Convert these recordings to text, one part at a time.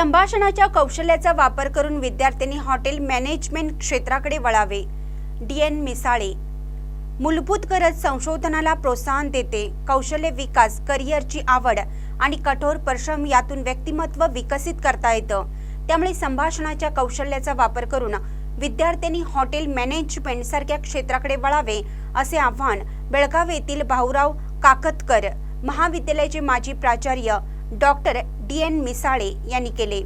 संभाषणाच्या कौशल्याचा वापर करून विद्यार्थ्यांनी हॉटेल मॅनेजमेंट क्षेत्राकडे वळावे. डी एन मिसाळे मूलभूत गरज संशोधनाला प्रोत्साहन देते. कौशल्य विकास करिअरची आवड आणि कठोर परिश्रम यातून व्यक्तिमत्व विकसित करता येतं. त्यामुळे संभाषणाच्या कौशल्याचा वापर करून विद्यार्थ्यांनी हॉटेल मॅनेजमेंट सारख्या क्षेत्राकडे वळावे असे आव्हान बेळगाव येथील भाऊराव काकतकर महाविद्यालयाचे माजी प्राचार्य डॉक्टर डी एन मिसाळे यांनी केले.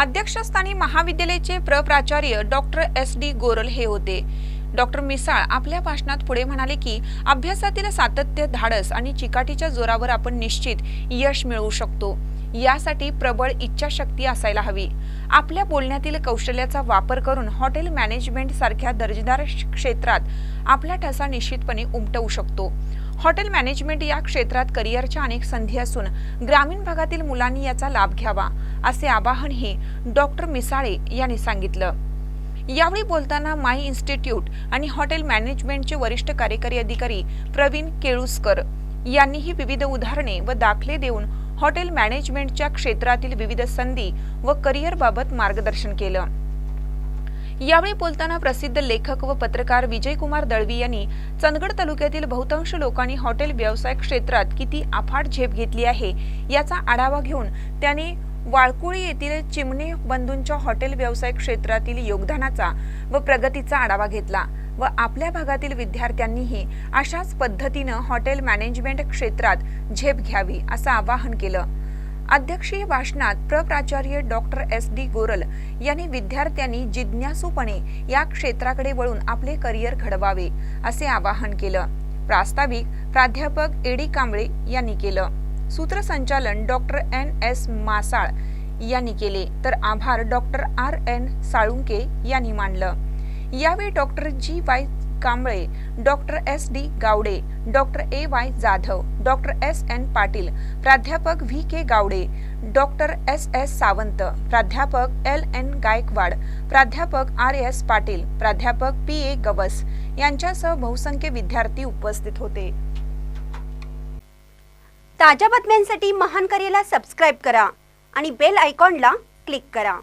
अध्यक्षस्थानी महाविद्यालयाचे प्रप्राचार्य डॉक्टर एस डी गोरल हे होते. डॉक्टर मिसाळ आपल्या भाषणात पुढे म्हणाले की अभ्यासातील सातत्य धाडस आणि चिकाटीच्या जोरावर आपण निश्चित यश मिळवू शकतो. यासाठी प्रबळ इच्छाशक्ती असायला हवी. आपल्या बोलण्यातील कौशल्याचा वापर करून हॉटेल मॅनेजमेंट सारख्या दर्जेदार क्षेत्रात आपला ठसा निश्चितपणे उमटवू शकतो. हॉटेल मॅनेजमेंट या क्षेत्रात करिअरच्या अनेक संधी असून ग्रामीण भागातील मुलांनी याचा लाभ घ्यावा असे आवाहनही डॉक्टर मिसाळे यांनी सांगितलं. यावेळी बोलताना माय इन्स्टिट्यूट आणि हॉटेल मॅनेजमेंटचे वरिष्ठ कार्यकारी अधिकारी प्रवीण केळुसकर यांनीही विविध उदाहरणे व दाखले देऊन हॉटेल मॅनेजमेंटच्या क्षेत्रातील विविध संधी व करिअरबाबत मार्गदर्शन केलं. यावेळी बोलताना प्रसिद्ध लेखक व पत्रकार विजयकुमार दळवी यांनी चंदगड तालुक्यातील बहुतांश लोकांनी हॉटेल व्यवसाय क्षेत्रात किती अफाट झेप घेतली आहे याचा आढावा घेऊन त्यांनी वाळकुळी येथील चिमणे बंधूंच्या हॉटेल व्यवसाय क्षेत्रातील योगदानाचा व प्रगतीचा आढावा घेतला व आपल्या भागातील विद्यार्थ्यांनीही अशाच पद्धतीनं हॉटेल मॅनेजमेंट क्षेत्रात झेप घ्यावी असं आवाहन केलं. अध्यक्षीय भाषणात प्रप्राचार्य डॉक्टर एस डी गोरल यांनी विद्यार्थ्यांनी जिज्ञासूपणे या क्षेत्राकडे वळून आपले करिअर घडवावे असे आवाहन केलं. प्रास्ताविक प्राध्यापक एडी कांबळे यांनी केलं. सूत्रसंचालन डॉक्टर एन एस मासाळ यांनी केले. तर आभार डॉक्टर आर एन साळुंके यांनी मानलं. यावेळी doctor G Y Kamble doctor S D Gawade doctor A Y Jadhav doctor S N Patil प्राध्यापक V K Gawade doctor S S Sawant प्राध्यापक एल एन गायकवाड प्राध्यापक आर एस पाटील प्राध्यापक पी ए गवस यांच्यासह बहुसंख्य विद्यार्थी उपस्थित होते. ताज्या बातम्यांसाठी महान करेला सबस्क्राईब करा आणि बेल आयकॉनला क्लिक करा.